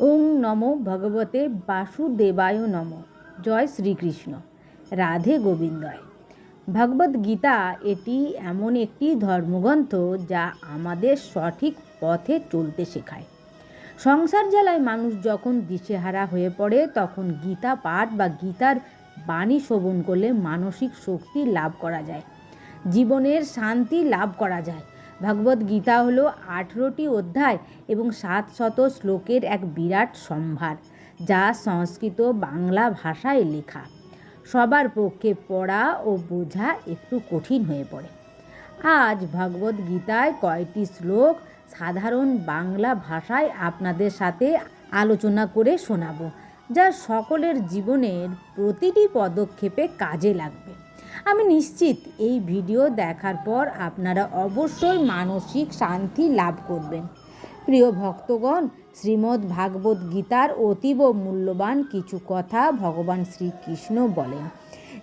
ওং নমো ভগবতে বাসুদেবায় নম। জয় শ্রীকৃষ্ণ। রাধে গোবিন্দয়। ভগবদ গীতা এটি এমন একটি ধর্মগ্রন্থ যা আমাদের সঠিক পথে চলতে শেখায়। সংসার জ্বালায় মানুষ যখন দিশেহারা হয়ে পড়ে, তখন গীতা পাঠ বা গীতার বাণী শ্রবণ করলে মানসিক শক্তি লাভ করা যায়। জীবনের শান্তি লাভ করা যায়। ভগবদ গীতা হলো আঠেরোটি অধ্যায় এবং সাত শত শ্লোকের এক বিরাট সম্ভার, যা সংস্কৃত বাংলা ভাষায় লেখা। সবার পক্ষে পড়া ও বোঝা একটু কঠিন হয়ে পড়ে। আজ ভগবদ গীতায় কয়টি শ্লোক সাধারণ বাংলা ভাষায় আপনাদের সাথে আলোচনা করে শোনাবো, যা সকলের জীবনের প্রতিটি পদক্ষেপে কাজে লাগবে। আমি নিশ্চিত এই ভিডিও দেখার পর আপনারা অবশ্যই মানসিক শান্তি লাভ করবেন। প্রিয় ভক্তগণ, শ্রীমদ্ ভাগবত গীতার অতীব মূল্যবান কিছু কথা ভগবান শ্রীকৃষ্ণ বলেন।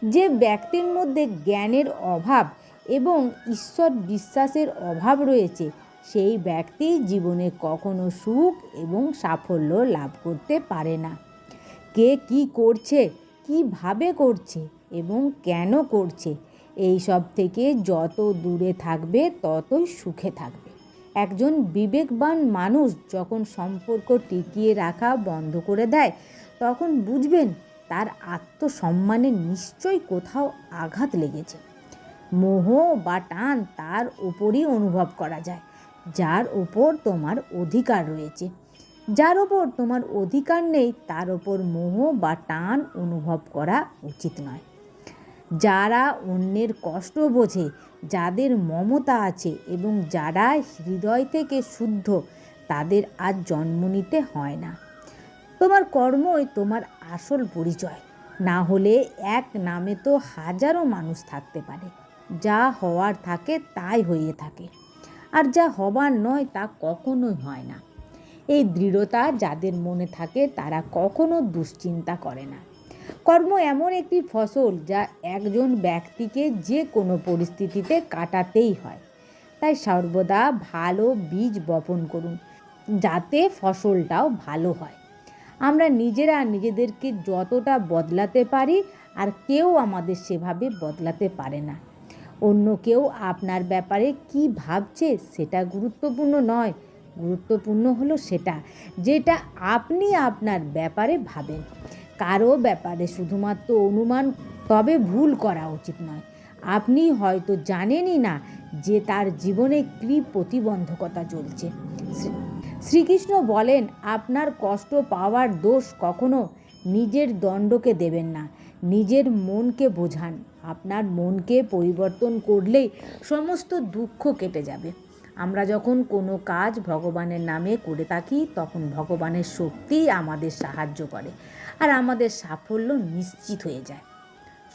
যে ব্যক্তির মধ্যে জ্ঞানের অভাব এবং ঈশ্বর বিশ্বাসের অভাব রয়েছে, সেই ব্যক্তি জীবনে কখনো সুখ এবং সাফল্য লাভ করতে পারে না। কে কি করছে, কীভাবে করছে এবং কেন করছে? এই সব থেকে যত দূরে থাকবে, ততই সুখে থাকবে। একজন বিবেকবান মানুষ যখন সম্পর্ক টিকিয়ে রাখা বন্ধ করে দেয়, তখন বুঝবেন তার আত্মসম্মানে নিশ্চয়ই কোথাও আঘাত লেগেছে। মোহ বা টান তার ওপরই অনুভব করা যায়, যার ওপর তোমার অধিকার রয়েছে। যার ওপর তোমার অধিকার নেই, তার ওপর মোহ বা টান অনুভব করা উচিত নয়। যারা অন্যের কষ্ট বোঝে, যাদের মমতা আছে এবং যারা হৃদয় থেকে শুদ্ধ, তাদের আর জন্ম নিতে হয় না। তোমার কর্মই তোমার আসল পরিচয়। না হলে এক নামে তো হাজারো মানুষ থাকতে পারে। যা হওয়ার থাকে তাই হয়ে থাকে। আর যা হবার নয় তা কখনোই হয় না। এই দৃঢ়তা যাদের মনে থাকে তারা কখনো দুশ্চিন্তা করে না। কর্ম এমন একটি ফসল যা একজন ব্যক্তিকে যে কোনো পরিস্থিতিতে কাটাতেই হয়। তাই সর্বদা ভালো বীজ বপন করুন, যাতে ফসলটাও ভালো হয়। আমরা নিজেরা নিজেদেরকে যতটা বদলাতে পারি আর কেউ আমাদের সেভাবে বদলাতে পারে না। অন্য কেউ আপনার ব্যাপারে কি ভাবছে সেটা গুরুত্বপূর্ণ নয়। গুরুত্বপূর্ণ হলো সেটা, যেটা আপনি আপনার ব্যাপারে ভাবেন। কারও ব্যাপারে শুধুমাত্র অনুমান, তবে ভুল করা উচিত নয়। আপনি হয়তো জানেনই না যে তার জীবনে কী প্রতিবন্ধকতা চলছে। শ্রীকৃষ্ণ বলেন, আপনার কষ্ট পাওয়ার দোষ কখনো নিজের দণ্ডকে দেবেন না। নিজের মনকে বোঝান। আপনার মনকে পরিবর্তন করলেই সমস্ত দুঃখ কেটে যাবে। আমরা যখন কোনো কাজ ভগবানের নামে করে থাকি, তখন ভগবানের শক্তি আমাদের সাহায্য করে। আর আমাদের সাফল্য নিশ্চিত হয়ে যায়।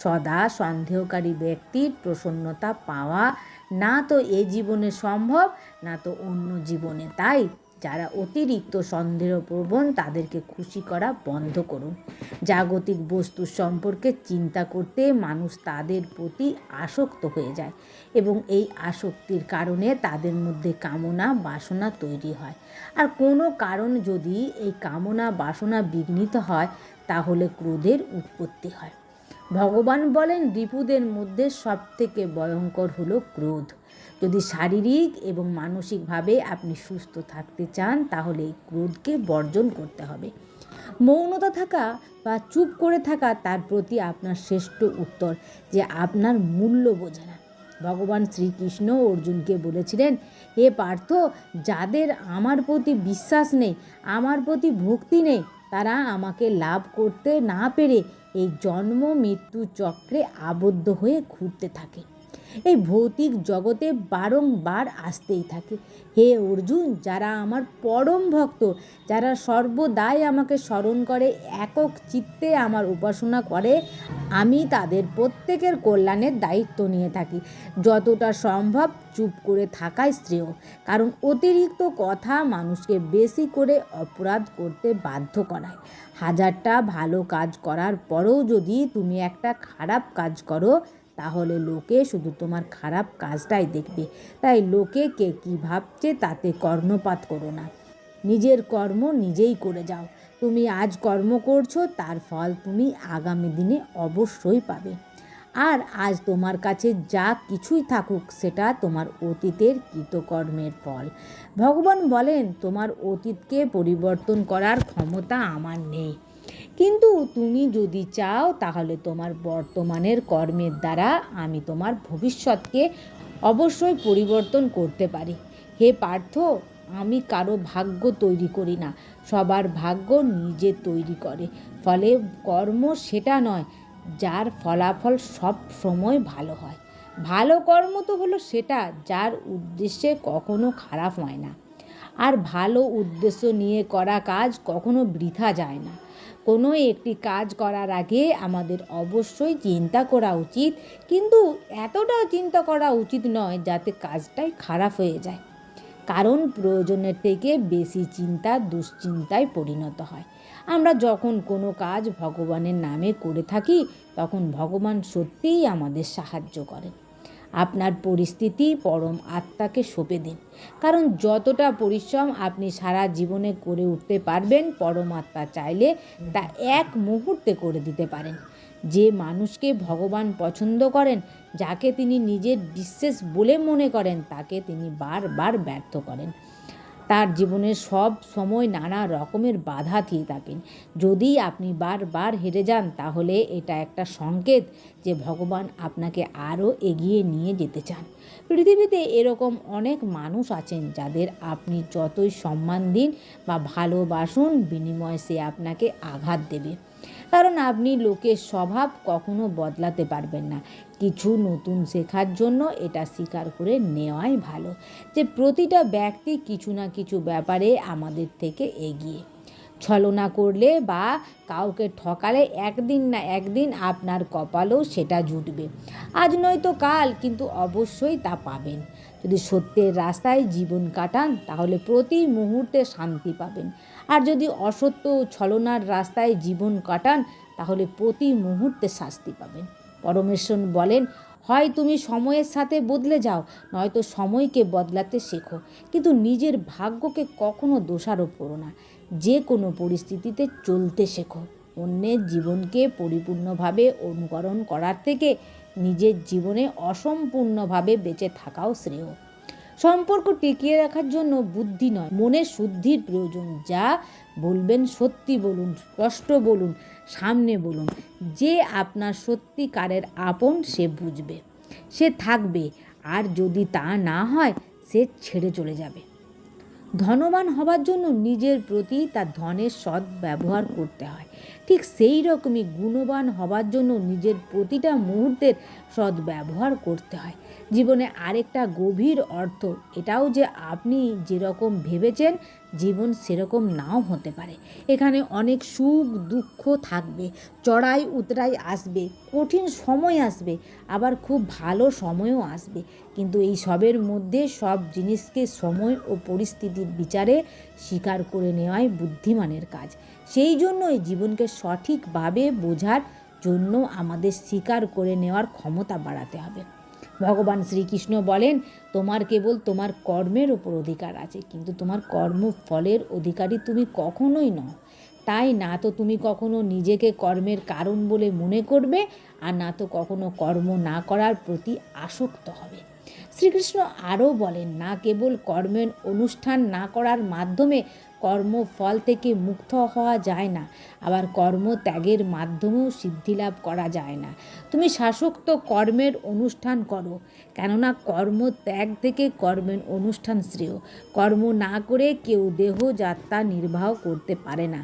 সদা সন্দেহকারী ব্যক্তির প্রসন্নতা পাওয়া না তো এ জীবনে সম্ভব, না তো অন্য জীবনে। তাই যারা অতিরিক্ত সন্দেহপ্রবণ তাদেরকে খুশি করা বন্ধ করুন। জাগতিক বস্তু সম্পর্কে চিন্তা করতে মানুষ তাদের প্রতি আসক্ত হয়ে যায় এবং এই আসক্তির কারণে তাদের মধ্যে কামনা বাসনা তৈরি হয়। আর কোনো কারণ যদি এই কামনা বাসনা বিঘ্নিত হয়, তাহলে ক্রোধের উৎপত্তি হয়। ভগবান বলেন রিপুদের মধ্যে সবথেকে ভয়ঙ্কর হলো ক্রোধ। যদি শারীরিক এবং মানসিকভাবে আপনি সুস্থ থাকতে চান, তাহলে এই ক্রোধকে বর্জন করতে হবে। মৌনতা থাকা বা চুপ করে থাকা তার প্রতি আপনার শ্রেষ্ঠ উত্তর, যে আপনার মূল্য বোঝে না। ভগবান শ্রীকৃষ্ণ অর্জুনকে বলেছিলেন, হে পার্থ, যাদের আমার প্রতি বিশ্বাস নেই, আমার প্রতি ভক্তি নেই, তারা আমাকে লাভ করতে না পেরে এই জন্ম মৃত্যু চক্রে আবদ্ধ হয়ে ঘুরতে থাকে। এই ভৌতিক জগতে বারংবার আসতেই থাকে। হে অর্জুন, যারা আমার পরম ভক্ত, যারা সর্বদাই আমাকে স্মরণ করে, একক চিত্তে আমার উপাসনা করে, আমি তাদের প্রত্যেকের কল্যাণের দায়িত্ব নিয়ে থাকি। যতটা সম্ভব চুপ করে থাকাই শ্রেয়, কারণ অতিরিক্ত কথা মানুষকে বেশি করে অপরাধ করতে বাধ্য করায়। হাজারটা ভালো কাজ করার পরেও যদি তুমি একটা খারাপ কাজ করো তাহলে লোকে শুধু তোমার খারাপ কাজটাই দেখবে। তাই লোকে কে কী ভাবছে তাতে কর্ণপাত করো না। নিজের কর্ম নিজেই করে যাও। তুমি আজ কর্ম করছ, তার ফল তুমি আগামী দিনে অবশ্যই পাবে। আর আজ তোমার কাছে যা কিছুই থাকুক, সেটা তোমার অতীতের কৃতকর্মের ফল। ভগবান বলেন, তোমার অতীতকে পরিবর্তন করার ক্ষমতা আমার নেই। কিন্তু তুমি যদি চাও তাহলে তোমার বর্তমানের কর্মের দ্বারা আমি তোমার ভবিষ্যৎকে অবশ্যই পরিবর্তন করতে পারি। হে পার্থ, আমি কারও ভাগ্য তৈরি করি না। সবার ভাগ্য নিজে তৈরি করে। ফলে কর্ম সেটা নয়, যার ফলাফল সব সময় ভালো হয়। ভালো কর্ম তো হলো সেটা, যার উদ্দেশ্যে কখনো খারাপ হয় না। আর ভালো উদ্দেশ্য নিয়ে করা কাজ কখনো বৃথা যায় না। কোনো একটি কাজ করার আগে আমাদের অবশ্যই চিন্তা করা উচিত। কিন্তু এতটাও চিন্তা করা উচিত নয় যাতে কাজটাই খারাপ হয়ে যায়। কারণ প্রয়োজনের থেকে বেশি চিন্তা দুশ্চিন্তায় পরিণত হয়। আমরা যখন কোনো কাজ ভগবানের নামে করে থাকি, তখন ভগবান সত্যিই আমাদের সাহায্য করেন। আপনার পরিস্থিতি, পরম আত্মাকে সঁপে দিন। কারণ যতটা পরিশ্রম আপনি সারা জীবনে করে উঠতে পারবেন, পরম আত্মা চাইলে তা এক মুহূর্তে করে দিতে পারেন। যে মানুষকে ভগবান পছন্দ করেন, যাকে তিনি নিজের বিশ্বাস বলে মনে করেন, তাকে তিনি বারবার ব্যর্থ করেন। তার জীবনের সব সময় নানা রকমের বাধা দিয়ে থাকেন। যদি আপনি বারবার হেরে যান, তাহলে এটা একটা সংকেত যে ভগবান আপনাকে আরও এগিয়ে নিয়ে যেতে চান। পৃথিবীতে এরকম অনেক মানুষ আছেন যাদের আপনি যতই সম্মান দিন বা ভালোবাসুন, বিনিময়ে সে আপনাকে আঘাত দেবে। কারণ আপনি লোকের স্বভাব কখনো বদলাতে পারবেন না। কিছু নতুন শেখার জন্য এটা স্বীকার করে নেওয়াই ভালো যে প্রতিটা ব্যক্তি কিছু না কিছু ব্যাপারে আমাদের থেকে এগিয়ে। ছলনা করলে বা কাউকে ঠকালে একদিন না একদিন আপনার কপালেও সেটা জুটবে। আজ নয়তো কাল, কিন্তু অবশ্যই তা পাবেন। যদি সত্যের রাস্তায় জীবন কাটান, তাহলে প্রতি মুহূর্তে শান্তি পাবেন। আর যদি অসত্য ছলনার রাস্তায় জীবন কাটান, তাহলে প্রতি মুহূর্তে শাস্তি পাবেন। পরমেশ্বর বলেন, হয় তুমি সময়ের সাথে বদলে যাও, নয়তো সময়কে বদলাতে শেখো। কিন্তু নিজের ভাগ্যকে কখনো দোষারোপ করো না। যে কোনো পরিস্থিতিতে চলতে শেখো। অন্যের জীবনকে পরিপূর্ণভাবে অনুকরণ করার থেকে নিজের জীবনে অসম্পূর্ণভাবে বেঁচে থাকাও শ্রেয়। সম্পর্ক টিকিয়ে রাখার জন্য বুদ্ধি নয়, মনের শুদ্ধির প্রয়োজন। যা বলবেন সত্যি বলুন, স্পষ্ট বলুন, সামনে বলুন। যে আপনার সত্যিকারের আপন, সে বুঝবে, সে থাকবে। আর যদি তা না হয়, সে ছেড়ে চলে যাবে। ধনবান হবার জন্য নিজের প্রতি তার ধনের সৎ ব্যবহার করতে হয়। ঠিক সেই রকমই গুণবান হবার জন্য নিজের প্রতিটা মুহূর্তের সৎ ব্যবহার করতে হয়। জীবনে আরেকটা গভীর অর্থ। এটাও যে আপনি যেরকম ভেবেছেন, জীবন সেরকম নাও হতে পারে। এখানে অনেক সুখ, দুঃখ থাকবে, চড়াই উতরাই আসবে, কঠিন সময় আসবে, আবার খুব ভালো সময়ও আসবে। কিন্তু এই সবের মধ্যে সব জিনিসকে সময় ও পরিস্থিতির বিচারে স্বীকার করে নেওয়াই বুদ্ধিমানের কাজ। সেই জন্যই জীবনকে সঠিকভাবে বোঝার জন্য আমাদের স্বীকার করে নেওয়ার ক্ষমতা বাড়াতে হবে। ভগবান শ্রীকৃষ্ণ বলেন, তোমার কেবল তোমার কর্মের ওপর অধিকার আছে, কিন্তু তোমার কর্ম ফলের অধিকারী তুমি কখনোই নও। তাই না তো তুমি কখনো নিজেকে কর্মের কারণ বলে মনে করবে, আর না তো কখনো কর্ম না করার প্রতি আসক্ত হবে। শ্রীকৃষ্ণ আরও বলেন, না কেবল কর্মের অনুষ্ঠান না করার মাধ্যমে কর্মফল থেকে মুক্ত হওয়া যায় না। আবার কর্ম ত্যাগের মাধ্যমেও সিদ্ধিলাভ করা যায় না। তুমি শাসক্ত কর্মের অনুষ্ঠান করো, কেননা কর্ম ত্যাগ থেকে কর্মের অনুষ্ঠান শ্রেয়। কর্ম না করে কেউ দেহ যাত্রা নির্বাহ করতে পারে না।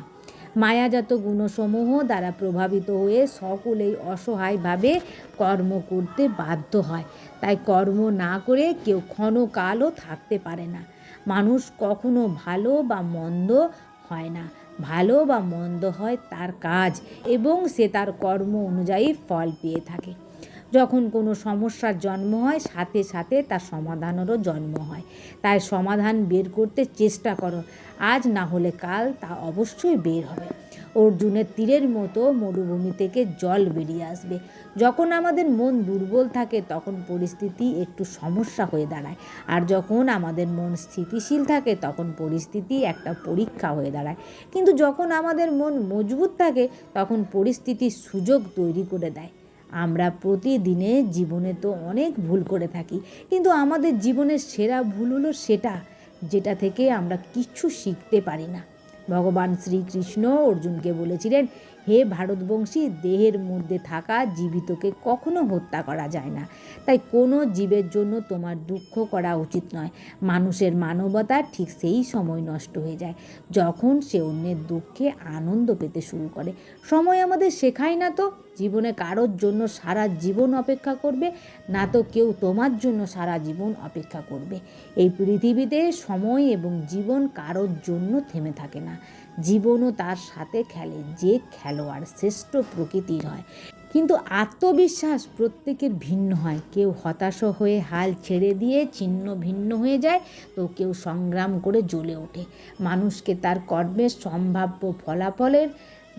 মায়াজাত গুণসমূহ দ্বারা প্রভাবিত হয়ে সকলেই অসহায়ভাবে কর্ম করতে বাধ্য হয়। তাই কর্ম না করে কেউ ক্ষণকালও থাকতে পারে না। মানুষ কখনো ভালো বা মন্দ হয় না। ভালো বা মন্দ হয় তার কাজ এবং সে তার কর্ম অনুযায়ী ফল পেয়ে থাকে। যখন কোনো সমস্যার জন্ম হয়, সাথে সাথে তার সমাধানেরও জন্ম হয়। তাই সমাধান বের করতে চেষ্টা করো। আজ না হলে কাল তা অবশ্যই বের হবে। অর্জুনের তীরের মতো মরুভূমি থেকে জল বেরিয়ে আসবে। যখন আমাদের মন দুর্বল থাকে, তখন পরিস্থিতি একটু সমস্যা হয়ে দাঁড়ায়। আর যখন আমাদের মন স্থিতিশীল থাকে, তখন পরিস্থিতি একটা পরীক্ষা হয়ে দাঁড়ায়। কিন্তু যখন আমাদের মন মজবুত থাকে, তখন পরিস্থিতি সুযোগ তৈরি করে দেয়। আমরা প্রতিদিনে জীবনে তো অনেক ভুল করে থাকি, কিন্তু আমাদের জীবনের সেরা ভুল হলো সেটা, যেটা থেকে আমরা কিচ্ছু শিখতে পারি না। ভগবান শ্রীকৃষ্ণ অর্জুনকে বলেছিলেন হে ভারতবংশী, দেহের মধ্যে থাকা জীবিতকে কখনো হত্যা করা যায় না। তাই কোনো জীবের জন্য তোমার দুঃখ করা উচিত নয়। মানুষের মানবতা ঠিক সেই সময় নষ্ট হয়ে যায়, যখন সে অন্যের দুঃখে আনন্দ পেতে শুরু করে। সময় আমাদের শেখায় না তো? জীবনে কারোর জন্য সারা জীবন অপেক্ষা করবে, না তো কেউ তোমার জন্য সারা জীবন অপেক্ষা করবে। এই পৃথিবীতে সময় এবং জীবন কারোর জন্য থেমে থাকে না। জীবনও তার সাথে খেলে, যে খেলোয়াড় শ্রেষ্ঠ প্রকৃতির হয়। কিন্তু আত্মবিশ্বাস প্রত্যেকের ভিন্ন হয়। কেউ হতাশ হয়ে হাল ছেড়ে দিয়ে ছিন্ন ভিন্ন হয়ে যায়, তো কেউ সংগ্রাম করে জ্বলে ওঠে। মানুষকে তার কর্মের সম্ভাব্য ফলাফলের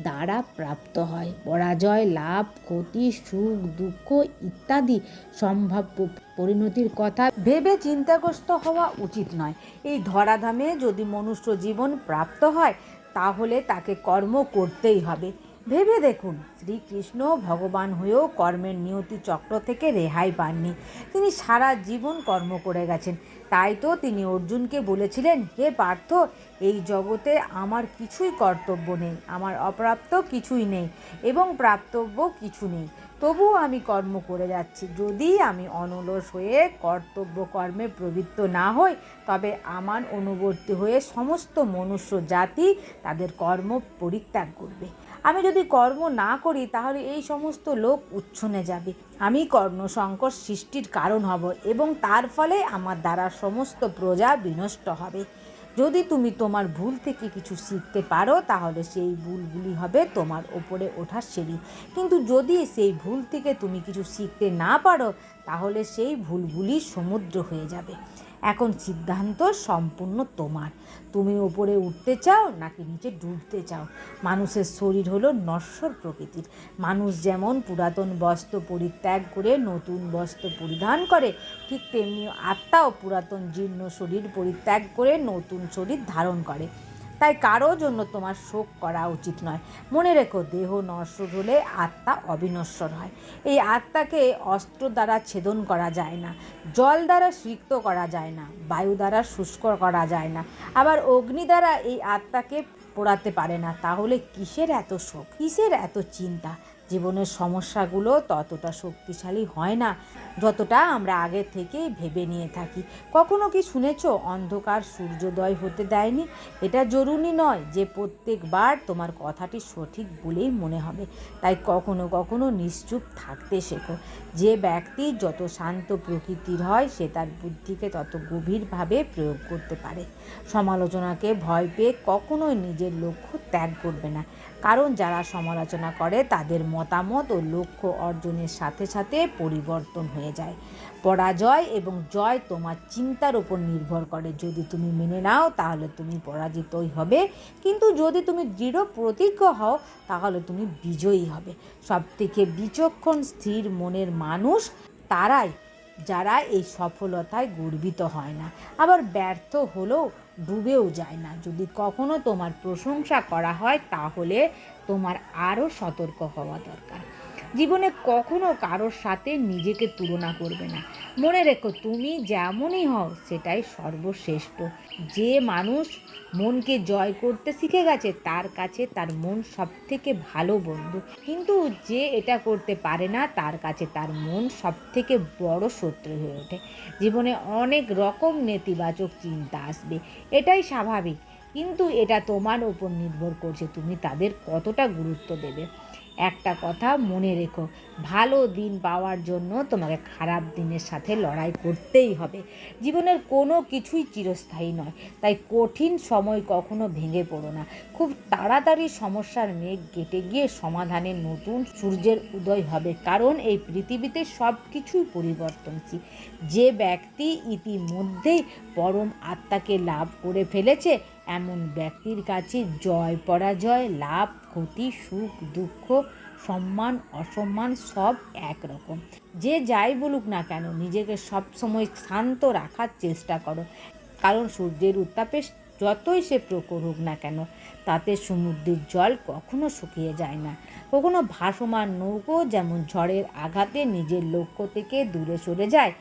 দ্বারা প্রাপ্ত হয়। পরাজয়, লাভ, ক্ষতি, সুখ, দুঃখ ইত্যাদি সম্ভাব্য পরিণতির কথা ভেবে চিন্তাগ্রস্ত হওয়া উচিত নয়। এই ধরাধামে যদি মনুষ্য জীবন প্রাপ্ত হয় তাহলে তাকে কর্ম করতেই হবে। ভেবে দেখুন, শ্রীকৃষ্ণ ভগবান হয়েও কর্মের নিয়তি চক্র থেকে রেহাই পাননি। তিনি সারা জীবন কর্ম করে গেছেন। তাই তো তিনি অর্জুনকে বলেছিলেন, হে পার্থ, এই জগতে আমার কিছুই কর্তব্য নেই, আমার অপ্রাপ্ত কিছুই নেই এবং প্রাপ্তব্য কিছু নেই। তবুও আমি কর্ম করে যাচ্ছি। যদি আমি অনলস হয়ে কর্তব্য কর্মে প্রবৃত্ত না হই, তবে আমার অনুবর্তী হয়ে সমস্ত মনুষ্য জাতি তাদের কর্ম পরিত্যাগ করবে। আমি যদি কর্ম না করি, তাহলে এই সমস্ত লোক উচ্ছনে যাবে। আমি কর্ণসংকট সৃষ্টির কারণ হব এবং তার ফলে আমার দ্বারা সমস্ত প্রজা বিনষ্ট হবে। যদি তুমি তোমার ভুল থেকে কিছু শিখতে পারো, তাহলে সেই ভুলগুলি হবে তোমার ওপরে ওঠার সিঁড়ি। কিন্তু যদি সেই ভুল থেকে তুমি কিছু শিখতে না পারো, তাহলে সেই ভুলগুলি সমুদ্র হয়ে যাবে। এখন সিদ্ধান্ত সম্পূর্ণ তোমার। তুমি ওপরে উঠতে চাও নাকি নিচে ডুবতে চাও? মানুষের শরীর হলো নশ্বর প্রকৃতির। মানুষ যেমন পুরাতন বস্ত্র পরিত্যাগ করে নতুন বস্ত্র পরিধান করে, ঠিক তেমনি আত্মাও পুরাতন জীর্ণ শরীর পরিত্যাগ করে নতুন শরীর ধারণ করে। তাই কারও জন্য তোমার শোক করা উচিত নয়। মনে রেখো, দেহ নশ্বর হলে আত্মা অবিনশ্বর হয়। এই আত্মাকে অস্ত্র দ্বারা ছেদন করা যায় না, জল দ্বারা সিক্ত করা যায় না, বায়ু দ্বারা শুষ্ক করা যায় না। আবার অগ্নি দ্বারা এই আত্মাকে পোড়াতে পারে না, তাহলে কিসের এত শোক? কিসের এত চিন্তা? জীবনের সমস্যাগুলো ততটা শক্তিশালী হয় না, যতটা আমরা আগে থেকেই ভেবে নিয়ে থাকি। কখনো কি শুনেছ, অন্ধকার সূর্যোদয় হতে দেয়নি? এটা জরুরি নয় যে প্রত্যেকবার তোমার কথাটি সঠিক বলেই মনে হবে। তাই কখনো কখনো নিশ্চুপ থাকতে শেখো। যে ব্যক্তি যত শান্ত প্রকৃতির হয়, সে তার বুদ্ধিকে তত গভীরভাবে প্রয়োগ করতে পারে। সমালোচনাকে ভয় পেয়ে কখনোই নিজের লক্ষ্য ত্যাগ করবে না। কারণ যারা সমালোচনা করে, তাদের মতামত ও লক্ষ্য অর্জনের সাথে সাথে পরিবর্তন হয়ে যায়। পরাজয় এবং জয় তোমার চিন্তার উপর নির্ভর করে। যদি তুমি মেনে নাও, তাহলে তুমি পরাজিতই হবে। কিন্তু যদি তুমি দৃঢ় প্রতিজ্ঞ হও, তাহলে তুমি বিজয়ী হবে। সবথেকে বিচক্ষণ স্থির মনের মানুষ তারাই, যারা এই সফলতায় গর্বিত হয় না। আবার ব্যর্থ হলেও ডুবেও যায় না। যদি কখনো তোমার প্রশংসা করা হয়, তাহলে তোমার আরও সতর্ক হওয়া দরকার। জীবনে কখনো কারোর সাথে নিজেকে তুলনা করবে না। মনে রেখো, তুমি যেমনই হও, সেটাই সর্বশ্রেষ্ঠ। যে মানুষ মনকে জয় করতে শিখে গেছে, তার কাছে তার মন সব থেকে ভালো বন্ধু। কিন্তু যে এটা করতে পারে না, তার কাছে তার মন সব থেকে বড় শত্রু হয়ে ওঠে। জীবনে অনেক রকম নেতিবাচক চিন্তা আসবে, এটাই স্বাভাবিক। কিন্তু এটা তোমার উপর নির্ভর করছে, তুমি তাদের কতটা গুরুত্ব দেবে। একটা কথা মনে রেখো, ভালো দিন পাওয়ার জন্য তোমাকে খারাপ দিনের সাথে লড়াই করতেই হবে। জীবনের কোনো কিছুই চিরস্থায়ী নয়, তাই কঠিন সময় কখনো ভেঙে পড়ো না। খুব তাড়াতাড়ি সমস্যার মেঘ কেটে গিয়ে সমাধানে নতুন সূর্যের উদয় হবে, কারণ এই পৃথিবীতে সব কিছুই পরিবর্তনশীল। যে ব্যক্তি ইতিমধ্যেই পরম আত্মাকে লাভ করে ফেলেছে এমন ব্যক্তির কাছে জয়, পরাজয়, লাভ, ক্ষতি, সুখ, দুঃখ, সম্মান, অসম্মান সব একরকম। যে যাই বলুক না কেন, নিজেকে সবসময় শান্ত রাখার চেষ্টা করো। কারণ সূর্যের উত্তাপে যতই সে প্রখর হোক না কেন, তাতে সমুদ্রের জল কখনো শুকিয়ে যায় না। কখনো ভাসমান নৌকো যেমন ঝড়ের আঘাতে নিজের লক্ষ্য থেকে দূরে সরে যায়,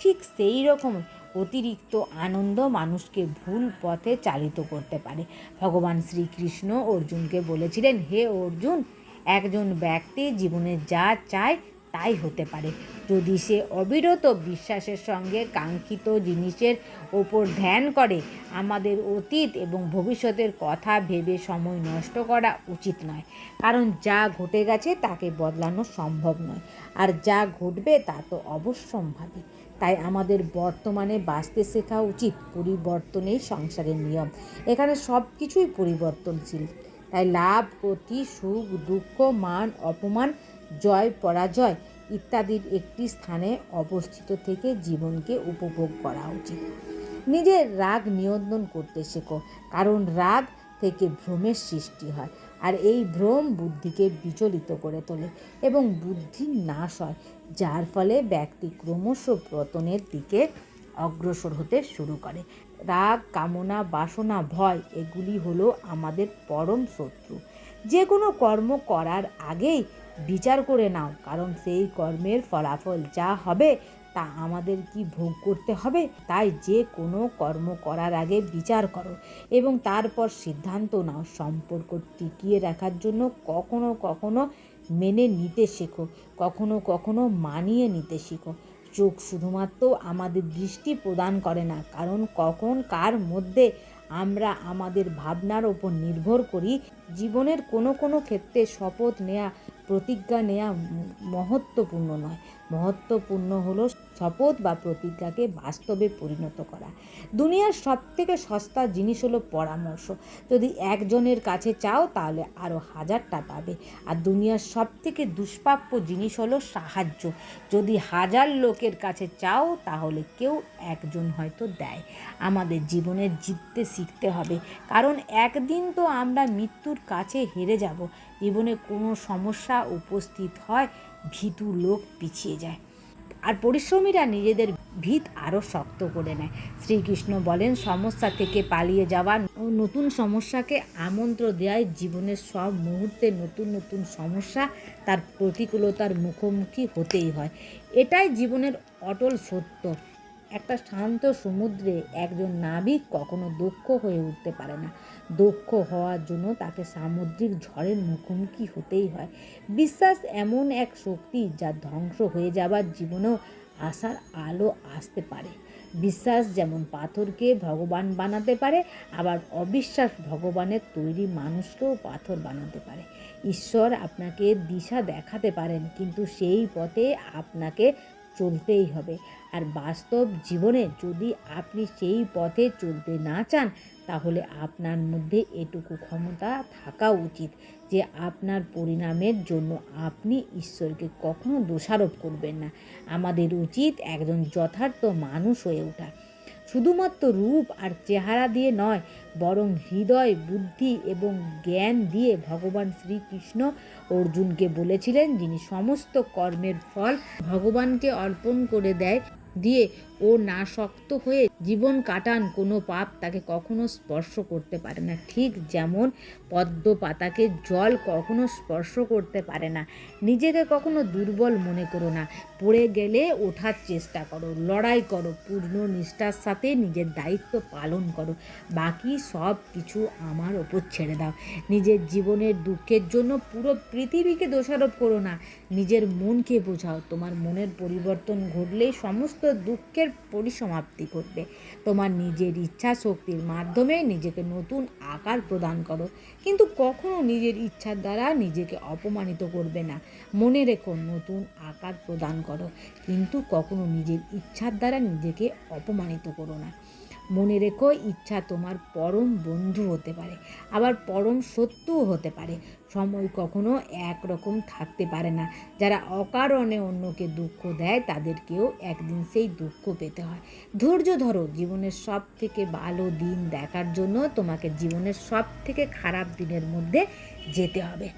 ঠিক সেই রকম অতিরিক্ত আনন্দ মানুষকে ভুল পথে চালিত করতে পারে। ভগবান শ্রীকৃষ্ণ অর্জুনকে বলেছিলেন, হে অর্জুন, একজন ব্যক্তি জীবনে যা চায় তাই হতে পারে। যদি সে অবিরত বিশ্বাসের সঙ্গে কাঙ্ক্ষিত জিনিসের ওপর ধ্যান করে, আমাদের অতীত এবং ভবিষ্যতের কথা ভেবে সময় নষ্ট করা উচিত নয়। কারণ যা ঘটে গেছে তাকে বদলানো সম্ভব নয়। আর যা ঘটবে তা তো অবশ্যম্ভাবী। তাই আমাদের বর্তমানে বাঁচতে শেখা উচিত পরিবর্তনেই সংসারের নিয়ম। এখানে সব কিছুই পরিবর্তনশীল। তাই লাভ, ক্ষতি, সুখ, দুঃখ, মান, অপমান, জয়, পরাজয় ইত্যাদির একটি স্থানে অবস্থিত থেকে জীবনকে উপভোগ করা উচিত। নিজের রাগ নিয়ন্ত্রণ করতে শেখো, কারণ রাগ থেকে ভ্রমের সৃষ্টি হয়। আর এই ভ্রম বুদ্ধিকে বিচলিত করে তোলে এবং বুদ্ধির নাশ হয়, যার ফলে ব্যক্তি ক্রমশ পতনের দিকে অগ্রসর হতে শুরু করে। রাগ, কামনা, বাসনা, ভয়, এগুলি হলো আমাদের পরম শত্রু। যে কোনো কর্ম করার আগেই বিচার করে নাও, কারণ সেই কর্মের ফলাফল যা হবে তা আমাদের কি ভোগ করতে হবে? তাই যে কোনো কর্ম করার আগে বিচার করো এবং তারপর সিদ্ধান্ত নাও। সম্পর্ক টিকিয়ে রাখার জন্য কখনো কখনো মেনে নিতে শেখো, কখনো কখনো মানিয়ে নিতে শেখো। চোখ শুধুমাত্র আমাদের দৃষ্টি প্রদান করে না, কারণ কখন কার মধ্যে আমরা আমাদের ভাবনার ওপর নির্ভর করি, জীবনের কোনো কোনো ক্ষেত্রে শপথ নেয়া, প্রতিজ্ঞা নেওয়া মহত্বপূর্ণ নয়। মহত্বপূর্ণ হলো শপথ বা প্রতিজ্ঞাকে বাস্তবে পরিণত করা। দুনিয়ার সব থেকে সস্তা জিনিস হলো পরামর্শ। যদি একজনের কাছে চাও তাহলে আরও হাজারটা পাবে। আর দুনিয়ার সব থেকে দুষ্প্রাপ্য জিনিস হলো সাহায্য। যদি হাজার লোকের কাছে চাও তাহলে কেউ একজন হয়তো দেয়। আমাদের জীবনে জিততে শিখতে হবে। কারণ একদিন তো আমরা মৃত্যুর কাছে হেরে যাব। জীবনে কোনো সমস্যা উপস্থিত হয় ভীতু লোক পিছিয়ে যায়। আর পরিশ্রমীরা নিজেদের ভিত আরও শক্ত করে নেয়। শ্রীকৃষ্ণ বলেন, সমস্যা থেকে পালিয়ে যাওয়া নতুন সমস্যাকে আমন্ত্র দেয় জীবনের সব মুহূর্তে নতুন নতুন সমস্যা, তার প্রতিকূলতার মুখোমুখি হতেই হয়। এটাই জীবনের অটল সত্য। একটা শান্ত সমুদ্রে একজন নাবিক কখনো দক্ষ হয়ে উঠতে পারে না। দক্ষ হওয়ার জন্য তাকে সামুদ্রিক ঝড়ের মুখোমুখি হতেই হয়। বিশ্বাস এমন এক শক্তি যা ধ্বংস হয়ে যাবার জীবনেও আসার আলো আসতে পারে। বিশ্বাস যেমন পাথরকে ভগবান বানাতে পারে, আবার অবিশ্বাস ভগবানের তৈরি মানুষকেও পাথর বানাতে পারে। ঈশ্বর আপনাকে দিশা দেখাতে পারেন, কিন্তু সেই পথে আপনাকে চলতেই হবে। আর বাস্তব জীবনে যদি আপনি সেই পথে চলতে না চান, তাহলে আপনার মধ্যে এটুকু ক্ষমতা থাকা উচিত যে আপনার পরিণামের জন্য আপনি ঈশ্বরকে কখনো দোষারোপ করবেন না। আমাদের উচিত একজন যথার্থ মানুষ হয়ে ওঠা। শুধুমাত্র রূপ আর চেহারা দিয়ে নয়, বরং হৃদয়, বুদ্ধি এবং জ্ঞান দিয়ে ভগবান শ্রীকৃষ্ণ অর্জুনকে বলেছিলেন, যিনি সমস্ত কর্মের ফল ভগবানকে অর্পণ করে দেয়। দিয়ে ও না শক্ত হয়ে জীবন কাটান, কোনো পাপ তাকে কখনো স্পর্শ করতে পারে না। ঠিক যেমন পদ্ম পাতাকে জল কখনো স্পর্শ করতে পারে না। নিজেকে কখনো দুর্বল মনে করো না। পড়ে গেলে ওঠার চেষ্টা করো, লড়াই করো, পূর্ণ নিষ্ঠার সাথে নিজের দায়িত্ব পালন করো। বাকি সব কিছু আমার ওপর ছেড়ে দাও। নিজের জীবনের দুঃখের জন্য পুরো পৃথিবীকে দোষারোপ করো না। নিজের মনকে বোঝাও, তোমার মনের পরিবর্তন ঘটলেই সমস্ত দুঃখের পরিসমাপ্তি করবে তোমার নিজের ইচ্ছা শক্তির মাধ্যমে নিজেকে নতুন আকার প্রদান করো। কিন্তু কখনো নিজের ইচ্ছার দ্বারা নিজেকে অপমানিত করবে না। মনে রেখো, নতুন আকার প্রদান করো। কিন্তু কখনো নিজের ইচ্ছার দ্বারা নিজেকে অপমানিত করো না। মনে রেখো, ইচ্ছা তোমার পরম বন্ধু হতে পারে, আবার পরম শত্রুও হতে পারে। সময় কখনো একরকম থাকতে পারে না। যারা অকারণে অন্যকে দুঃখ দেয়, তাদেরকেও একদিন সেই দুঃখ পেতে হয়। ধৈর্য ধরো, জীবনের সব থেকে ভালো দিন দেখার জন্য তোমাকে জীবনের সব থেকে খারাপ দিনের মধ্যে যেতে হবে।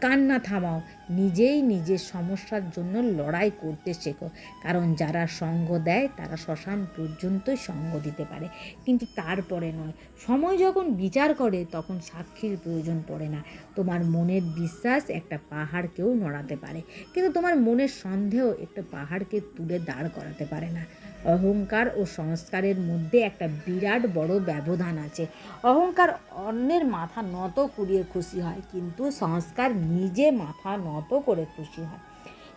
কান্না থামাও। নিজেই নিজের সমস্যার জন্য লড়াই করতে শেখো। কারণ যারা সঙ্গ দেয়, তারা শ্মশান পর্যন্তই সঙ্গ দিতে পারে। কিন্তু তারপরে নয়। সময় যখন বিচার করে, তখন সাক্ষীর প্রয়োজন পড়ে না। তোমার মনের বিশ্বাস একটা পাহাড়কেও নড়াতে পারে। কিন্তু তোমার মনের সন্দেহ একটা পাহাড়কে তুলে দাঁড় করাতে পারে না। অহংকার ও সংস্কারের মধ্যে একটা বিরাট বড় ব্যবধান আছে। অহংকার অন্যের মাথা নত করিয়ে খুশি হয়, কিন্তু সংস্কার নিজে মাথা নত করে খুশি হয়।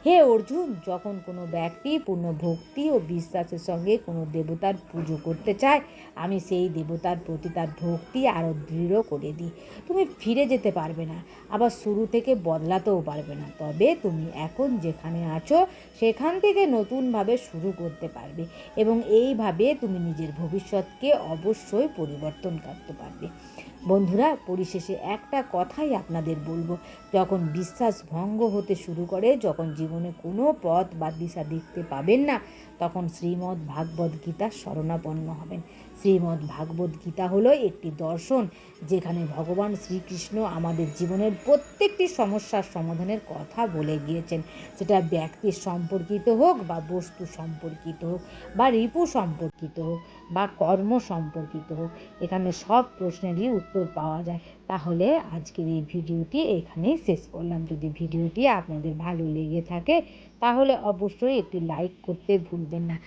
হে অর্জুন, যখন কোনো ব্যক্তি পূর্ণ ভক্তি ও বিশ্বাসের সঙ্গে কোনো দেবতার পুজো করতে চায়, আমি সেই দেবতার প্রতি তার ভক্তি আরও দৃঢ় করে দিই। তুমি ফিরে যেতে পারবে না, আবার শুরু থেকে বদলাতেও পারবে না। তবে তুমি এখন যেখানে আছো, সেখান থেকে নতুনভাবে শুরু করতে পারবে এবং এইভাবে তুমি নিজের ভবিষ্যৎকে অবশ্যই পরিবর্তন করতে পারবে। বন্ধুরা, পরিশেষে একটা কথাই আপনাদের বলব। যখন বিশ্বাস ভঙ্গ হতে শুরু করে, যখন জীবনে কোনো পথ বা দিশা দেখতে পাবেন না, তখন শ্রীমদ্ ভাগবত গীতা শরণাপন্ন হবেন। শ্রীমদ্ ভাগবত গীতা হলো একটি দর্শন যেখানে ভগবান শ্রীকৃষ্ণ আমাদের জীবনের প্রত্যেকটি সমস্যার সমাধানের কথা বলে গিয়েছেন। সেটা ব্যক্তির সম্পর্কিত হোক বা বস্তু সম্পর্কিত হোক বা রিপু সম্পর্কিত হোক বা কর্ম সম্পর্কিত হোক, এখানে সব প্রশ্নেরই উত্তর পাওয়া যায়। তাহলে আজকের এই ভিডিওটি এখানেই শেষ করলাম। যদি ভিডিওটি আপনাদের ভালো লেগে থাকে, তাহলে অবশ্যই একটি লাইক করতে ভুলবেন না।